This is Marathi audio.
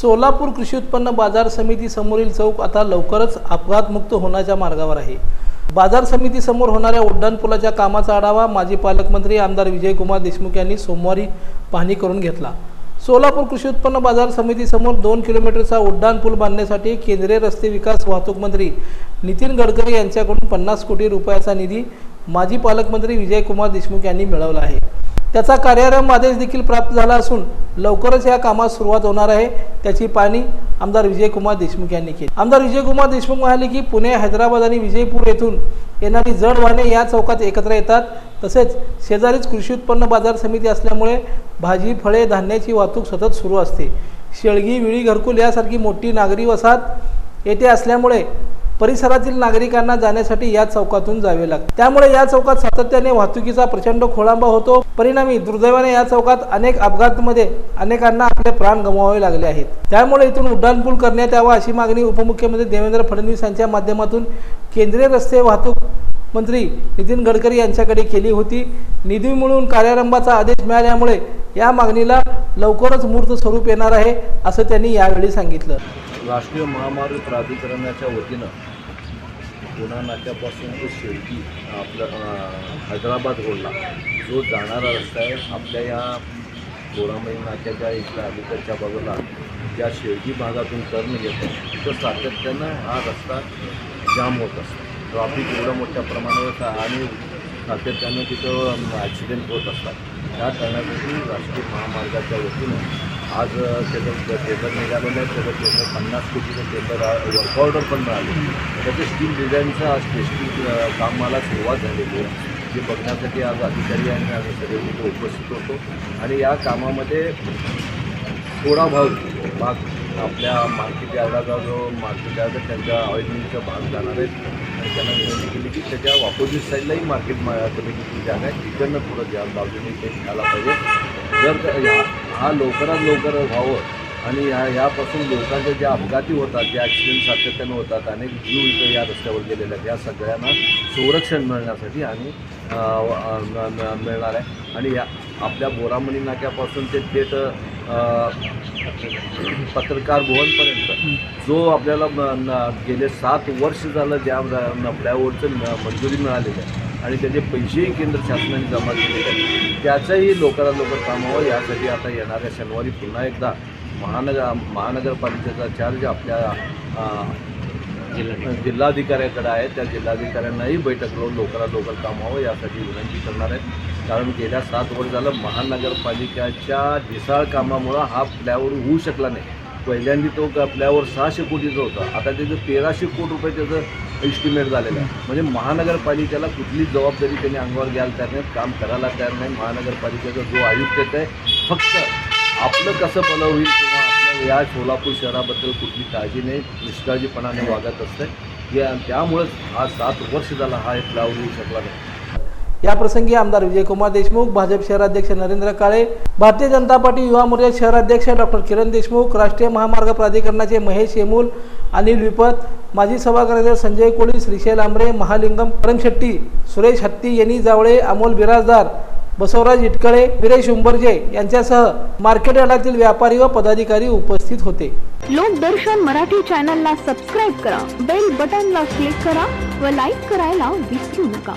सोलापूर कृषी उत्पन्न बाजार समिती समोरील चौक आता लवकरच अपघातमुक्त होण्याच्या मार्गावर आहे. बाजार समितीसमोर होणाऱ्या उड्डाणपुलाच्या कामाचा आढावा माजी पालकमंत्री आमदार विजयकुमार देशमुख यांनी सोमवारी पाहणी करून घेतला. सोलापूर कृषी उत्पन्न बाजार समितीसमोर दोन किलोमीटरचा उड्डाणपूल बांधण्यासाठी केंद्रीय रस्ते विकास वाहतूक मंत्री नितीन गडकरी यांच्याकडून पन्नास कोटी रुपयाचा निधी माजी पालकमंत्री विजयकुमार देशमुख यांनी मिळवला आहे. त्याचा कार्यारंभ आदेश देखील प्राप्त झाला असून लवकरच या कामास सुरुवात होणार आहे. त्याची पाहणी आमदार विजयकुमार देशमुख यांनी केली. आमदार विजयकुमार देशमुख म्हणाले की पुणे हैदराबाद आणि विजयपूर येथून येणारी जड वाहने या चौकात एकत्र येतात. तसेच शेजारीच कृषी उत्पन्न बाजार समिती असल्यामुळे भाजी फळे धान्याची वाहतूक सतत सुरू असते. शेळगी विळी घरकुल यासारखी मोठी नागरी वसाहत येथे असल्यामुळे परिसरातील नागरिकांना जाण्यासाठी या चौकातून जावे लागते. त्यामुळे या चौकात सातत्याने वाहतुकीचा प्रचंड खोळांबा होतो. परिणामी दुर्दैवाने या चौकात अनेक अपघातामध्ये अनेकांना आपले प्राण गमवावे लागले आहेत. त्यामुळे इथून उड्डाणपूल करण्यात यावा अशी मागणी उपमुख्यमंत्री देवेंद्र फडणवीस यांच्या माध्यमातून केंद्रीय रस्ते वाहतूक मंत्री नितीन गडकरी यांच्याकडे केली होती. निधी मिळून कार्यारंभाचा आदेश मिळाल्यामुळे या मागणीला लवकरच मूर्त स्वरूप येणार आहे असं त्यांनी यावेळी सांगितलं. राष्ट्रीय महामार्ग प्राधिकरणाच्या वतीनं पुणा नाक्यापासून ते शेवटी आपलं हैदराबाद रोडला. जो जाणारा रस्ता आहे आपल्या या गोरामई नाक्याच्या इथल्या अलीकडच्या बाजूला ज्या शेळकी भागातून टर्न येतो तिथं सातत्यानं हा रस्ता जाम होत असतो. ट्रॉफिक एवढं मोठ्या प्रमाणावर आणि सातत्यानं तिथं ॲक्सिडेंट होत असतात. त्या कारणासाठी राष्ट्रीय महामार्गाच्या वतीनं आज त्याचं टेंडर निघालेलं आहे त्याचं टेंडर पन्नास कोटीचं टेंडर वर्क ऑर्डर पण मिळाले. त्याचं स्टील डिझाईनचं आज टेस्टिंग कामाला सुरुवात झालेली आहे. जे बघण्यासाठी आज अधिकारी आणि आम्ही सगळे तिथे उपस्थित होतो. आणि या कामामध्ये थोडा भाग भाग आपल्या मार्केट यार्डाचा जो मार्केट यार्ड आहे त्यांच्या ऑइल भाग जाणार आहेत आणि त्यांना विनंती केली की त्याच्या ऑपोजिट साईडलाही मार्केट मा कमिटीची जागा आहे. तिकडनं थोडं ज्या बाजूने ते घ्यायला पाहिजे. जर या हा लवकरात लवकर व्हावं. आणि ह्या यापासून लोकांच्या ज्या अपघाती होतात जे ॲक्सिडेंट सातत्यानं होतात अनेक जीव इथं या रस्त्यावर गेलेले आहेत. या सगळ्यांना संरक्षण मिळण्यासाठी आणि मिळणार आहे. आणि या आपल्या बोरामणी नाक्यापासून ते थेट पत्रकार भवनपर्यंत जो आपल्याला गेले सात वर्ष झालं ज्या फ्लायओव्हरचं म- मंजुरी मिळालेली आहे आणि त्याचे पैसेही केंद्र शासनाने जमा केलेले आहेत. त्याचंही लवकरात लवकर कामावं यासाठी आता येणाऱ्या शनिवारी पुन्हा एकदा महानगर महानगरपालिकेचा चार्ज आपल्या जिल्हाधिकाऱ्याकडे आहे. त्या जिल्हाधिकाऱ्यांनाही बैठक लावून लवकरात लवकर काम व्हावं यासाठी विनंती करणार आहेत. कारण गेल्या सात वर्ष झालं महानगरपालिकेच्या ढिसाळ कामामुळं हा फ्लॅवर होऊ शकला नाही. पहिल्यांदा तो क- सहाशे कोटीचा होता. आता त्याचं तेराशे कोटी रुपये त्याचं एस्टिमेट झालेलं आहे. म्हणजे महानगरपालिकेला कुठलीच जबाबदारी त्यांनी अंगावर घ्यायला तयार नाही काम करायला तयार नाही महानगरपालिकेचा जो आयुक्त आहे फक्त आपलं कसं भलं होईल किंवा या सोलापूर शहराबद्दल कुठली काळजी नाही निष्काळजीपणाने वागत असते. या त्यामुळंच हा सात वर्ष झाला हा एक फ्लावर येऊ शकला नाही. या प्रसंगी आमदार विजयकुमार देशमुख भाजप शहराध्यक्ष नरेंद्र काळे भारतीय जनता पार्टी युवा मोर्चा शहराध्यक्ष डॉक्टर किरण देशमुख राष्ट्रीय महामार्ग प्राधिकरणाचे महेश येमूल अनिल विपत माजी सभागृहाचे संजय कोळी श्रीशैल आंबरे महालिंगम परमशेट्टी सुरेश हत्ती यांनी जावळे अमोल बिराजदार बसवराज इटकळे विरेश उंबरजे यांच्यासह मार्केट यार्डातील व्यापारी व पदाधिकारी उपस्थित होते. लोकदर्शन मराठी चॅनलला सबस्क्राईब करा बेल बटनला क्लिक करा व लाईक करायला विसरू नका.